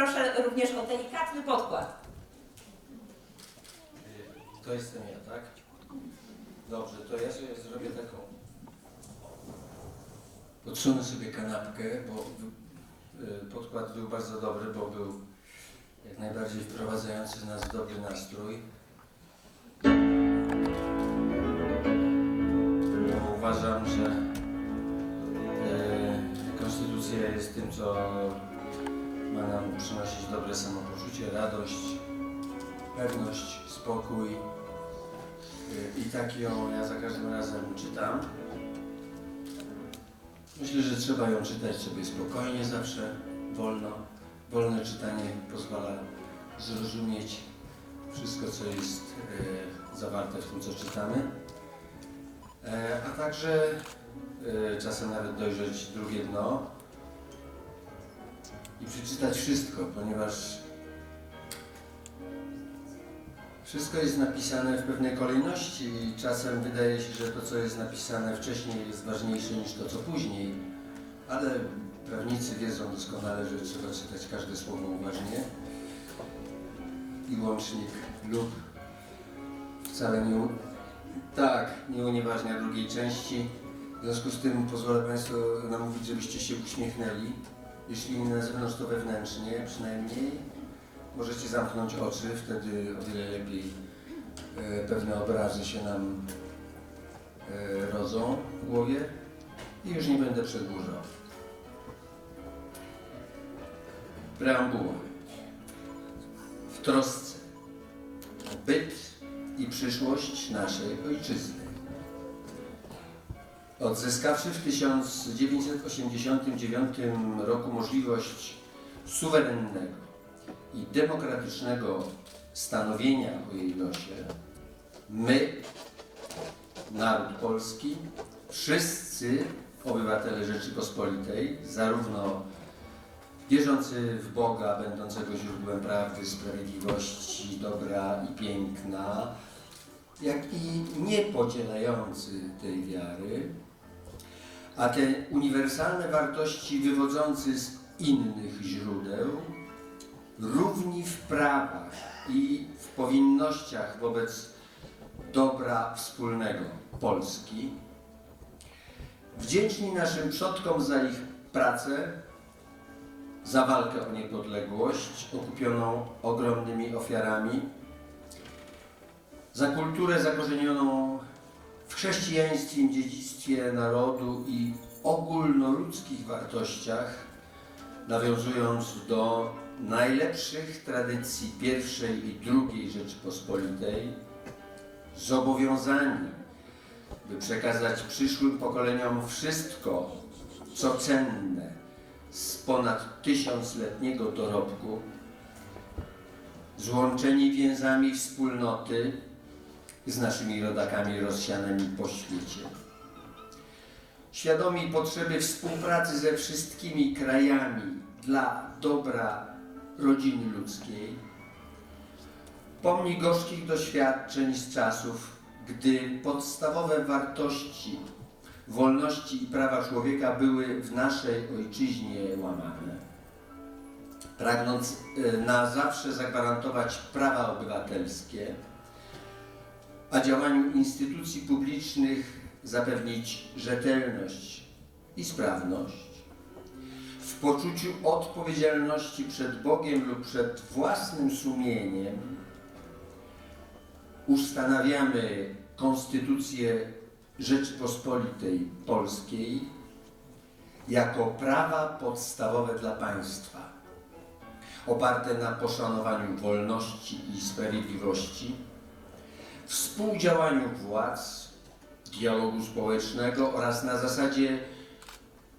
Proszę również o delikatny podkład. To jestem ja, tak? Dobrze, to ja sobie zrobię taką. Podsunę sobie kanapkę, bo y, podkład był bardzo dobry, bo był jak najbardziej wprowadzający nas w dobry nastrój. Bo uważam, że y, konstytucja jest tym, co przynosić dobre samopoczucie, radość, pewność, spokój. Y, I tak ją ja za każdym razem czytam. Myślę, że trzeba ją czytać sobie spokojnie zawsze, wolno. Wolne czytanie pozwala zrozumieć wszystko, co jest e, zawarte w tym, co czytamy. E, a także e, czasem nawet dojrzeć drugie dno i przeczytać wszystko, ponieważ wszystko jest napisane w pewnej kolejności i czasem wydaje się, że to, co jest napisane wcześniej jest ważniejsze niż to, co później, ale prawnicy wiedzą doskonale, że trzeba czytać każde słowo uważnie i łącznik lub wcale nie, tak, nie unieważnia drugiej części. W związku z tym pozwolę Państwu namówić, żebyście się uśmiechnęli. Jeśli nie na zewnątrz, to wewnętrznie przynajmniej. Możecie zamknąć oczy, wtedy o wiele lepiej e, pewne obrazy się nam e, rodzą w głowie i już nie będę przedłużał. Preambuła. W trosce o byt i przyszłość naszej ojczyzny. Odzyskawszy w 1989 roku możliwość suwerennego i demokratycznego stanowienia o jej losie, my, naród polski, wszyscy obywatele Rzeczypospolitej, zarówno wierzący w Boga, będącego źródłem prawdy, sprawiedliwości, dobra i piękna, jak i niepodzielający tej wiary, a te uniwersalne wartości wywodzące z innych źródeł, równi w prawach i w powinnościach wobec dobra wspólnego Polski. Wdzięczni naszym przodkom za ich pracę, za walkę o niepodległość okupioną ogromnymi ofiarami, za kulturę zakorzenioną chrześcijańskim dziedzictwie narodu i ogólnoludzkich wartościach, nawiązując do najlepszych tradycji pierwszej i drugiej Rzeczypospolitej, zobowiązani, by przekazać przyszłym pokoleniom wszystko, co cenne z ponad tysiącletniego dorobku, złączeni więzami wspólnoty z naszymi rodakami rozsianymi po świecie. Świadomi potrzeby współpracy ze wszystkimi krajami dla dobra rodziny ludzkiej, pomni gorzkich doświadczeń z czasów, gdy podstawowe wartości wolności i prawa człowieka były w naszej ojczyźnie łamane. Pragnąc e, na zawsze zagwarantować prawa obywatelskie, a działaniu instytucji publicznych zapewnić rzetelność i sprawność, w poczuciu odpowiedzialności przed Bogiem lub przed własnym sumieniem ustanawiamy Konstytucję Rzeczypospolitej Polskiej jako prawa podstawowe dla państwa, oparte na poszanowaniu wolności i sprawiedliwości, współdziałaniu władz, dialogu społecznego oraz na zasadzie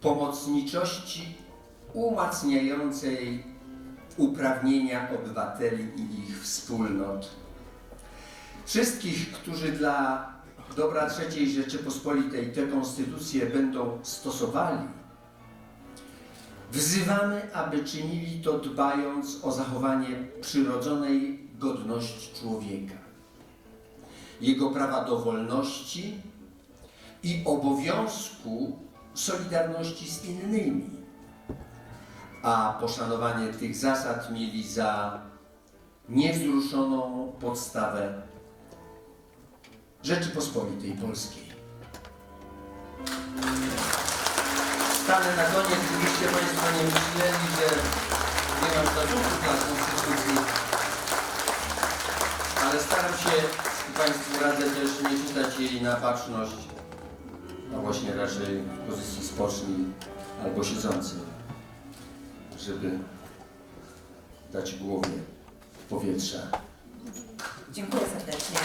pomocniczości umacniającej uprawnienia obywateli i ich wspólnot. Wszystkich, którzy dla dobra III Rzeczypospolitej tę konstytucję będą stosowali, wzywamy, aby czynili to dbając o zachowanie przyrodzonej godności człowieka, jego prawa do wolności i obowiązku solidarności z innymi, a poszanowanie tych zasad mieli za niewzruszoną podstawę Rzeczypospolitej Polskiej. Stanę na koniec, gdybyście Państwo nie myśleli, że nie mam statutu dla Konstytucji, ale staram się Państwu radzę też nie czytać jej na baczność, a właśnie raczej w pozycji spocznij albo siedzącej, żeby dać głowie powietrza. Dziękuję serdecznie.